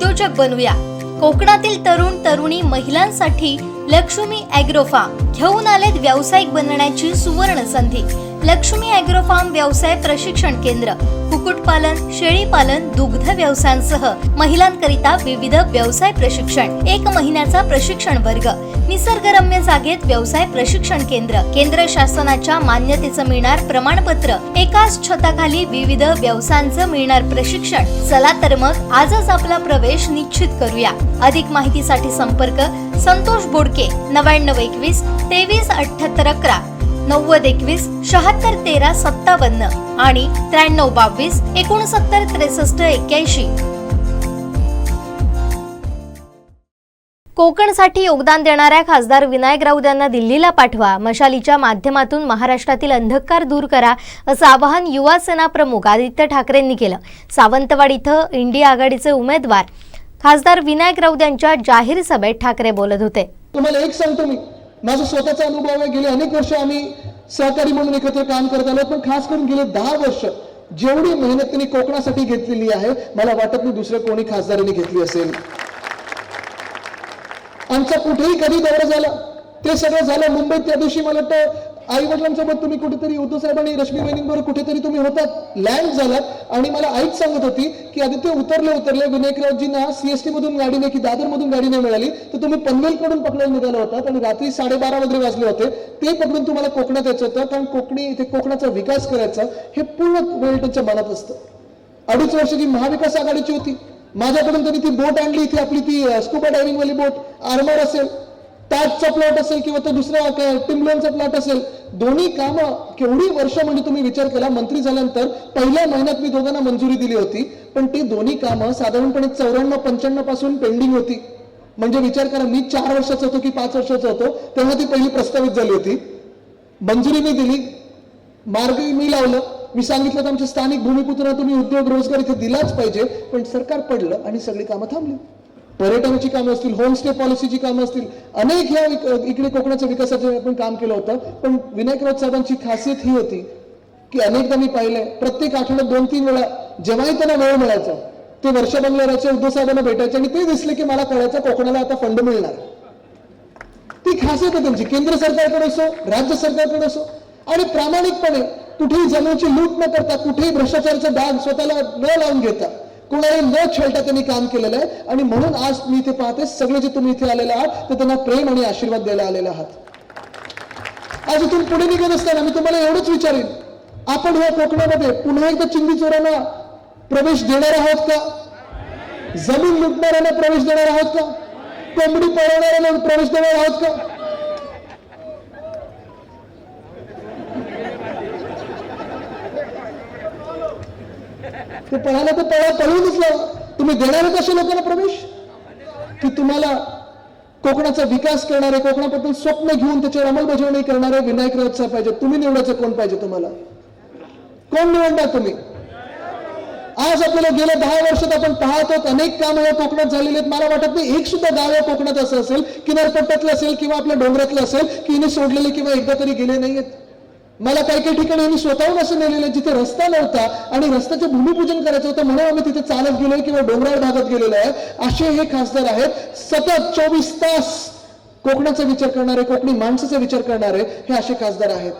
उद्योजक बनूया कोकणातील तरुण तरुणी महिलांसाठी लक्ष्मी अॅग्रोफार्म घेऊन आलेत व्यावसायिक बनण्याची सुवर्ण संधी लक्ष्मी अॅग्रोफार्म व्यवसाय प्रशिक्षण केंद्र. कुक्कुटपालन शेळीपालन दुग्ध व्यवसायांसह महिलांकरिता विविध व्यवसाय प्रशिक्षण. एक महिन्याचा प्रशिक्षण वर्ग. निसर्गरम्य जागेत व्यवसाय प्रशिक्षण केंद्र. केंद्र शासनाच्या मान्यतेचं मिळणार प्रमाणपत्र. एकाच छताखाली विविध व्यवसायांचं मिळणार प्रशिक्षण. चला तर मग आजच आपला प्रवेश निश्चित करूया. अधिक माहितीसाठी संपर्क संतोष बोडके नव्याण्णव एकवीस तेवीस अठ्ठ्याहत्तर अकरा नव्वद एकवीस शहात्तर तेरा सत्तावन्न आणि त्र्याण्णव बावीस एकोणसत्तर त्रेसष्ट एक्क्याऐंशी. कोकणसाठी योगदान देणाऱ्या खासदार विनायक राऊत यांना दिल्लीला पाठवा. मशालीच्या माध्यमातून महाराष्ट्रातील अंधकार दूर करा असं आवाहन युवा सेना प्रमुख आदित्य ठाकरेंनी केलं. सावंतवाड इथं इंडिया आघाडीचे उमेदवार खासदार विनायक राऊत यांच्या जाहीर सभेत ठाकरे बोलत होते. तुम्हाला एक सांगतो मी. माझा स्वतःचा अनुभव आहे. गेले अनेक वर्ष आम्ही सहकारी म्हणून एकत्र काम करत आलो. पण खास करून गेले दहा वर्ष जेवढी मेहनत त्यांनी कोकणासाठी घेतलेली आहे मला वाटत नाही दुसऱ्या कोणी खासदारांनी घेतली असेल. आमचा कुठेही कधी दौरा झाला ते सगळं झालं मुंबईत. त्या दिवशी मला वाटतं आई वडिलांसोबत तुम्ही कुठेतरी उद्धव साहेब आणि रश्मी बहिणींबरोबर कुठेतरी तुम्ही होतात लँड झालात. आणि मला आईच सांगत होती की आदित्य उतरले उतरले. विनायकरावजींना सीएसटी मधून गाडी नाही की दादर मधून गाडी नाही मिळाली. तर तुम्ही पनवेलकडून पकडायला निघाला होतात आणि रात्री साडेबारा वगैरे वाजले होते. ते पकडून तुम्हाला कोकणात यायचं होतं. कारण कोकणी इथे कोकणाचा विकास करायचा हे पूर्ण वेळ त्यांच्या मनात असतं. अडीच वर्षाची महाविकास आघाडीची होती. माझ्याकडून त्यांनी ती बोट आणली इथे आपली ती स्कुबा डायव्हिंगवाली बोट. आर्मर असेल. ताजचा प्लॉट असेल किंवा तो दुसरा टिमलोनचा प्लॉट असेल दोन्ही कामं केवढी वर्ष म्हणजे तुम्ही विचार केला मंत्री झाल्यानंतर पहिल्या महिन्यात मी दोघांना मंजुरी दिली होती पण ती दोन्ही कामं साधारणपणे चौऱ्याण्णव पंच्याण्णवपासून पेंडिंग होती. म्हणजे विचार करा मी चार वर्षाचा होतो की पाच वर्षाचा होतो तेव्हा ती पहिली प्रस्तावित झाली होती. मंजुरी मी दिली मार्ग मी लावलं मी सांगितलं तर आमच्या स्थानिक भूमिपुत्रांना तुम्ही उद्योग रोजगार इथे दिलाच पाहिजे पण सरकार पडलं आणि सगळी कामं थांबली. पर्यटनाची कामं असतील होमस्टे पॉलिसीची कामं असतील अनेक ह्या इकडे कोकणाच्या विकासाचे आपण काम केलं होतं. पण विनायकराव साहेबांची खासियत ही होती की अनेकदा मी पाहिलंय प्रत्येक आठवड्यात दोन तीन वेळा जेव्हाही त्यांना वेळ मिळायचा ते वर्ष बंगल्याचे उद्धव साहेबांना भेटायचे आणि ते दिसले की मला कळायचं कोकणाला आता फंड मिळणार. ती खासियत आहे त्यांची. केंद्र सरकारकडे असो राज्य सरकारकडे असो आणि प्रामाणिकपणे कुठेही जमिनीची लूट न करता कुठेही भ्रष्टाचाराचा डाग स्वतःला न लावून घेता कोणाला न छळता त्यांनी काम केलेलं आहे. आणि म्हणून आज मी इथे पाहते सगळे जे तुम्ही इथे आलेले आहात ते त्यांना प्रेम आणि आशीर्वाद द्यायला आलेले आहात. आज इथून पुढे निघत असताना मी तुम्हाला एवढंच विचारेन. आपण ह्या कोकणामध्ये पुन्हा एकदा चिंदी चोरांना प्रवेश देणार आहोत का? जमीन लुटणाऱ्यांना प्रवेश देणार आहोत का? कोंबडी पळवणाऱ्यांना प्रवेश देणार आहोत का? ते पळायला तर पळा पळून लावा तुम्ही देणार कसे लोकांना प्रवेश? की तुम्हाला कोकणाचा विकास करणारे कोकणाबद्दल स्वप्न घेऊन त्याच्यावर अंमलबजावणी करणारे विनायक राऊत साहेब पाहिजे. तुम्ही निवडायचं कोण पाहिजे तुम्हाला? कोण निवडणार तुम्ही? आज आपल्याला गेल्या दहा वर्षात आपण पाहतो अनेक कामं या कोकणात झालेली आहेत. मला वाटत नाही एक सुद्धा गाव या कोकणात असं असेल किनारपट्ट्यातलं असेल किंवा आपल्या डोंगरातलं असेल की हिने सोडलेले किंवा एकदा तरी गेले नाहीयेत. मला काही काही ठिकाणी यांनी स्वतःहून असं नेलेलं जिथे रस्ता नव्हता आणि रस्त्याचं भूमिपूजन करायचं होतं म्हणून आम्ही तिथे चालत गेलोय किंवा डोंगराळ भागात गेलेलो आहे. असे हे खासदार आहेत. सतत चोवीस तास कोकणाचा विचार करणारे कोकणी माणसाचा विचार करणारे हे असे खासदार आहेत.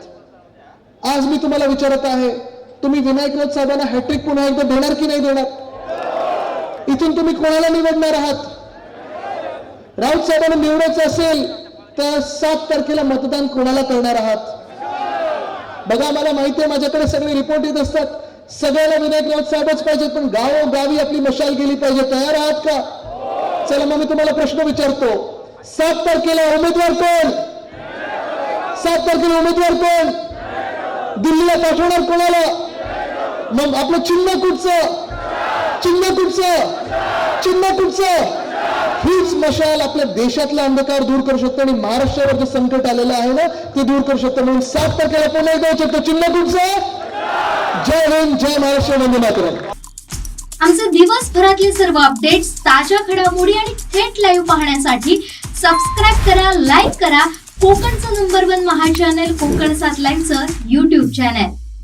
आज मी तुम्हाला विचारत आहे तुम्ही विनायक राऊत साहेबांना हॅट्रिक पुन्हा एकदा देणार की नाही देणार? इथून तुम्ही कोणाला निवडणार आहात? राऊत साहेबांना निवडायचं असेल तर सात तारखेला मतदान कोणाला करणार आहात? बघा मला माहिती आहे माझ्याकडे सगळे रिपोर्ट येत असतात. सगळ्याला विनायक राऊत साहेबच पाहिजेत पण गावोगावी आपली मशाल गेली पाहिजे. तयार आहात का? चला मग मी तुम्हाला प्रश्न विचारतो. सात तारखेला उमेदवार कोण? सात तारखेला उमेदवार कोण? दिल्लीला पाठवणार कोणाला? मग आपलं चिन्ह कुठचं? चिन्ह कुठचं? चिन्ह कुठचं? हीच मशाल आपल्या देशातला अंधकार दूर करू शकतो आणि महाराष्ट्रावर जे संकट आलेलं आहे ना ते दूर करू शकतो. म्हणून सात तारखेला पुन्हा एकदा विचारतो चिन्ह तुमचं. जय हिंद जय महाराष्ट्र वंदे मातरम. आमचे दिवसभरातले सर्व अपडेट्स ताज्या घडामोडी आणि थेट लाईव्ह पाहण्यासाठी सबस्क्राईब करा लाईक करा. कोकणचं नंबर वन महा चॅनल कोकण सात लाईव्हचं युट्यूब चॅनल